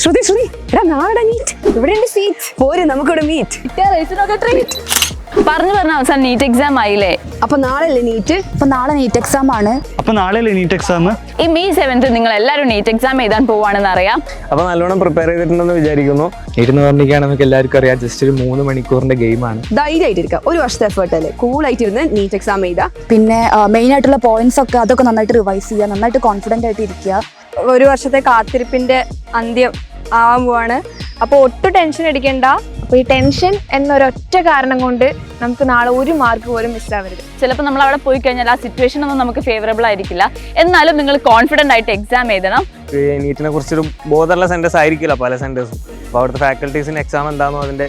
ശ്രുതി ശ്രുതി. എടാ നാളെ മീറ്റ് ഇവിടെ ഉണ്ട് സീറ്റ് പോര് നമുക്കിവിടെ മീറ്റ് പറഞ്ഞു പറഞ്ഞ അവസാനം നീറ്റ് എക്സാം ആയില്ലേ? അപ്പൊ നാളെ അല്ലേ നീറ്റ് അപ്പൊ നാളെ നീറ്റ് എക്സാം ആണ്. അപ്പൊ നാളെ നീറ്റ് എക്സാം ഈ മെയ് സെവൻത്ത് നിങ്ങൾ എല്ലാവരും നീറ്റ് എക്സാം എഴുതാൻ പോവാണെന്ന് അറിയാം അപ്പൊ നല്ലോണം പ്രിപ്പയർ ചെയ്തിട്ടുണ്ടെന്ന് വിചാരിക്കുന്നു. ഇരുന്ന് പറഞ്ഞിരിക്കാൻ നമുക്ക് എല്ലാവർക്കും അറിയാം. ജസ്റ്റ് ഒരു മൂന്ന് മണിക്കൂറിന്റെ ഗെയിമാണ് ധൈര്യമായിട്ടിരിക്കുക ഒരു വർഷത്തെ എഫേർട്ട് അല്ലേ? കൂൾ ആയിട്ടിരുന്ന് നീറ്റ് എക്സാം എഴുതാം പിന്നെ മെയിൻ ആയിട്ടുള്ള പോയിന്റ്സ് ഒക്കെ അതൊക്കെ നന്നായിട്ട് റിവൈസ് ചെയ്യുക നന്നായിട്ട് കോൺഫിഡന്റ് ആയിട്ട് ഇരിക്കുക. ഒരു വർഷത്തെ കാത്തിരിപ്പിന്റെ അന്ത്യം ആവാൻ പോവാണ്. അപ്പോൾ ഒട്ടും ടെൻഷൻ അടിക്കണ്ട. അപ്പോൾ ഈ ടെൻഷൻ എന്നൊരൊറ്റ കാരണം കൊണ്ട് നമുക്ക് നാളെ ഒരു മാർക്ക് പോലും മിസ്സാവരുത് ചിലപ്പോൾ നമ്മൾ അവിടെ പോയി കഴിഞ്ഞാൽ ആ സിറ്റുവേഷൻ ഒന്നും നമുക്ക് ഫേവറബിൾ ആയിരിക്കില്ല. എന്നാലും നിങ്ങൾ കോൺഫിഡന്റ് ആയിട്ട് എക്സാം എഴുതണം. നീറ്റിനെ കുറിച്ചൊരു ബോധമുള്ള സെന്റേഴ്സ് ആയിരിക്കില്ല പല സെന്റേഴ്സും അപ്പോൾ അവിടുത്തെ ഫാക്കൽറ്റീസിന് എക്സാം എന്താണെന്നോ അതിന്റെ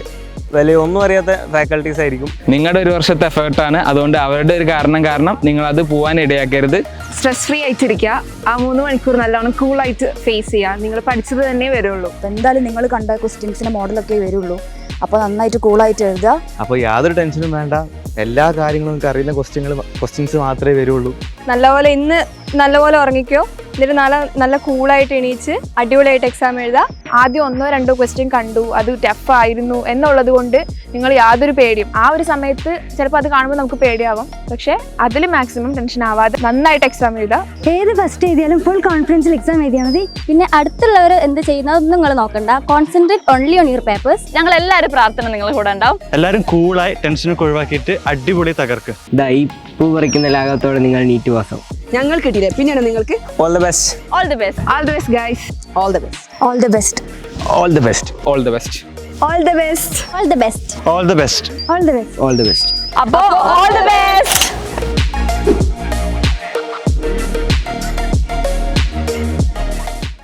വിലയൊന്നും അറിയാത്ത ഫാക്കൽറ്റീസ് ആയിരിക്കും. നിങ്ങളുടെ ഒരു വർഷത്തെ എഫേർട്ടാണ് അതുകൊണ്ട് അവരുടെ ഒരു കാരണം കാരണം നിങ്ങൾ അത് പോവാൻ ഇടയാക്കരുത്. സ്ട്രെസ് ഫ്രീ ആയിട്ടിരിക്കുക. ആ മൂന്ന് മണിക്കൂർ നല്ലോണം കൂൾ ആയിട്ട് ഫേസ് ചെയ്യുക. നിങ്ങൾ പഠിച്ചത് തന്നെ വരുള്ളൂ. അപ്പൊ എന്തായാലും നിങ്ങൾ കണ്ട ക്വസ്റ്റ്യൻസിന്റെ മോഡലൊക്കെ വരുള്ളൂ. അപ്പൊ നന്നായിട്ട് കൂൾ ആയിട്ട് എഴുതുക. അപ്പോൾ യാതൊരു ടെൻഷനും വേണ്ട. എല്ലാ കാര്യങ്ങളും നിങ്ങൾക്ക് അറിയുന്ന ക്വസ്റ്റ്യങ്ങൾ ക്വസ്റ്റ്യൻസ് മാത്രമേ വരുള്ളൂ. നല്ലപോലെ ഇന്ന് നല്ലപോലെ ഉറങ്ങിക്കോ. എന്നിട്ട് നാളെ നല്ല കൂളായിട്ട് എണീച്ച് അടിപൊളിയായിട്ട് എക്സാം എഴുതുക ആദ്യം ഒന്നോ രണ്ടോ ക്വസ്റ്റ്യൻ കണ്ടു. അത് ടഫ് ആയിരുന്നു എന്നുള്ളത് കൊണ്ട് നിങ്ങൾ യാതൊരു പേടിയും. ആ ഒരു സമയത്ത് ചിലപ്പോൾ അത് കാണുമ്പോൾ നമുക്ക് പേടിയാവും. പക്ഷേ അതിൽ മാക്സിമം ടെൻഷൻ ആവാതെ നന്നായിട്ട് എക്സാം എഴുതുക ഏത് ഫസ്റ്റ് എഴുതിയാലും ഫുൾ കോൺഫിഡൻസിൽ എക്സാം എഴുതിയാൽ മതി. പിന്നെ അടുത്തുള്ളവർ എന്ത് ചെയ്യുന്നതൊന്നും നിങ്ങൾ നോക്കണ്ട. Concentrate only on your papers ഞങ്ങൾ എല്ലാവരും പ്രാർത്ഥന നിങ്ങളുടെ കൂടെ ഉണ്ടാവും. എല്ലാവരും കൂളായി ടെൻഷനൊക്കെ ഒഴിവാക്കിയിട്ട് അടിപൊളി തകർക്ക്. ദാ ഈ പൂ പറിക്കുന്ന ലാഘവത്തോടെ നിങ്ങൾ നീറ്റ് പാസ്സാവും ഞങ്ങൾ കിട്ടിയില്ലേ പിന്നെയാണ് നിങ്ങൾക്ക് all the best all the best all the best guys all the best all the best all the best all the best all the best all the best all the best all the best all the best അപ്പോൾ all the best